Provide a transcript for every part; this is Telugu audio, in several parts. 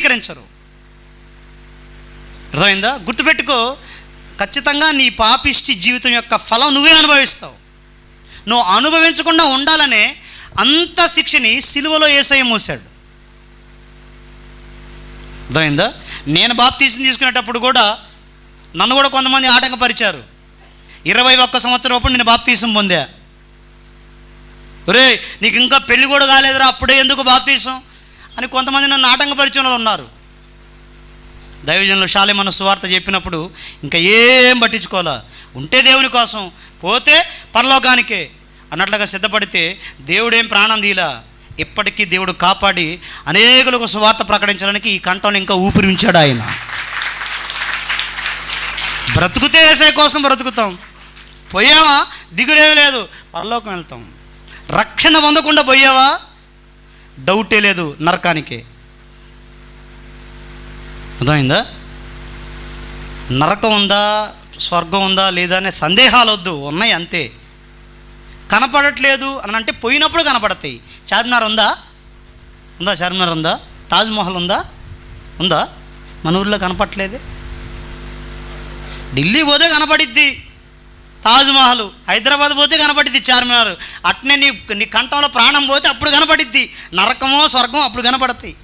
అంగీకరించరు. అర్థమైందా? గుర్తుపెట్టుకో ఖచ్చితంగా నీ పాపిష్టి జీవితం యొక్క ఫలం నువ్వే అనుభవిస్తావు. నువ్వు అనుభవించకుండా ఉండాలనే అంత శిక్షని సిలువలో ఏసయ్య మూసాడు అర్థమైందా? నేను బాప్తీసం తీసుకునేటప్పుడు కూడా నన్ను కూడా కొంతమంది ఆటంకపరిచారు. ఇరవై ఒక్క సంవత్సరం అప్పుడు నేను బాప్తీసం పొందా. ఒరే నీకు ఇంకా పెళ్ళి కూడా కాలేదురా అప్పుడే ఎందుకు బాప్తీసం? అని కొంతమంది నన్ను ఆటంకపరిచిన వాళ్ళు ఉన్నారు. దైవజనులు శాలేమన్న సువార్త చెప్పినప్పుడు ఇంకా ఏం పట్టించుకోవాలా? ఉంటే దేవుని కోసం పోతే పరలోకానికే అన్నట్లుగా సిద్ధపడితే దేవుడేం ప్రాణం దీలా ఇప్పటికీ దేవుడు కాపాడి అనేకులకు సువార్త ప్రకటించడానికి ఈ కంఠంలో ఇంకా ఊపిరి ఉంచాడు ఆయన. బ్రతుకుతే ఏసై కోసం బ్రతుకుతాం. పోయావా? దిగులేమి లేదు. పరలోకం వెళ్తాం. రక్షణ పొందకుండా పోయావా? డౌటే లేదు నరకానికే. అర్థమైందా? నరకం ఉందా స్వర్గం ఉందా లేదా అనే సందేహాలు వద్దు ఉన్నాయి అంతే. కనపడట్లేదు అని అంటే పోయినప్పుడు కనపడతాయి. చార్మినార్ ఉందా? ఉందా చార్మినార్ ఉందా? తాజ్మహల్ ఉందా? ఉందా? మన ఊర్లో కనపట్లేదే ఢిల్లీ పోతే కనపడిద్ది. తాజ్మహల్ హైదరాబాద్ పోతే కనపడిద్ది చార్మినార్. అట్నే నీ నీ కంఠంలో ప్రాణం పోతే అప్పుడు కనపడిద్ది. నరకమో స్వర్గం అప్పుడు కనపడతాయి.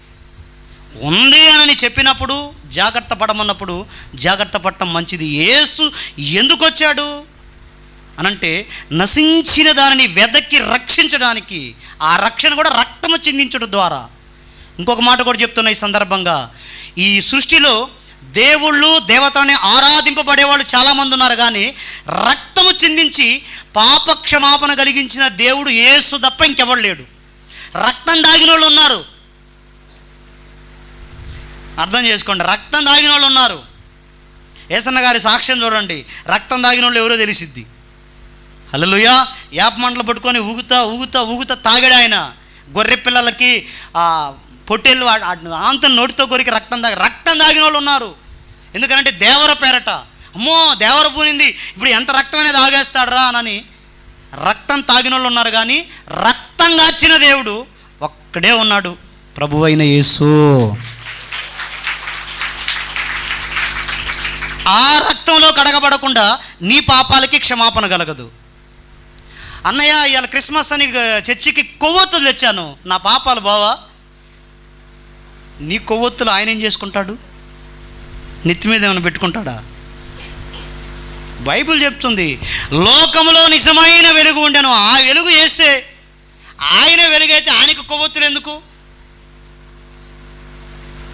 ఉంది అని చెప్పినప్పుడు జాగ్రత్త పడమన్నప్పుడు జాగ్రత్త పడటం మంచిది. ఏసు ఎందుకు వచ్చాడు? అనంటే నశించిన దానిని వెదక్కి రక్షించడానికి ఆ రక్షణ కూడా రక్తము చిందించడం ద్వారా. ఇంకొక మాట కూడా చెప్తున్నా ఈ సందర్భంగా. ఈ సృష్టిలో దేవుళ్ళు దేవతని ఆరాధింపబడేవాళ్ళు చాలామంది ఉన్నారు. కానీ రక్తము చిందించి పాపక్షమాపణ కలిగించిన దేవుడు ఏసు తప్ప ఇంకెవడు లేడు. రక్తం దాగిన వాళ్ళు ఉన్నారు. అర్థం చేసుకోండి. రక్తం దాగిన వాళ్ళు ఉన్నారు. ఏసన్న గారి సాక్ష్యం చూడండి. రక్తం దాగిన వాళ్ళు ఎవరో తెలిసిద్ది. హలోయా యాప మంటలు పట్టుకొని ఊగుతా ఊగుతా ఊగుతా తాగాడు ఆయన. గొర్రె పిల్లలకి పొట్టేళ్ళు ఆంతం నోటితో కొరికి రక్తం దాగి రక్తం దాగిన వాళ్ళు ఉన్నారు. ఎందుకంటే దేవర పేరట. అమ్మో దేవర పూనింది. ఇప్పుడు ఎంత రక్తం అనేది ఆగేస్తాడరా అని రక్తం తాగిన వాళ్ళు ఉన్నారు కానీ రక్తం గాచిన దేవుడు ఒక్కడే ఉన్నాడు. ప్రభు అయిన యేసు. ఆ రక్తంలో కడగబడకుండా నీ పాపాలకి క్షమాపణ కలగదు. అన్నయ్య ఇవాళ క్రిస్మస్ అని చర్చికి కొవ్వొత్తులు తెచ్చాను. నా పాపాలు బావా నీ కొవ్వొత్తులు ఆయన ఏం చేసుకుంటాడు? నెత్తి మీద ఏమైనా పెట్టుకుంటాడా? బైబిల్ చెప్తుంది లోకంలో నిజమైన వెలుగు ఉండను. ఆ వెలుగు వేస్తే ఆయన వెలుగైతే ఆయనకు కొవ్వొత్తులు ఎందుకు?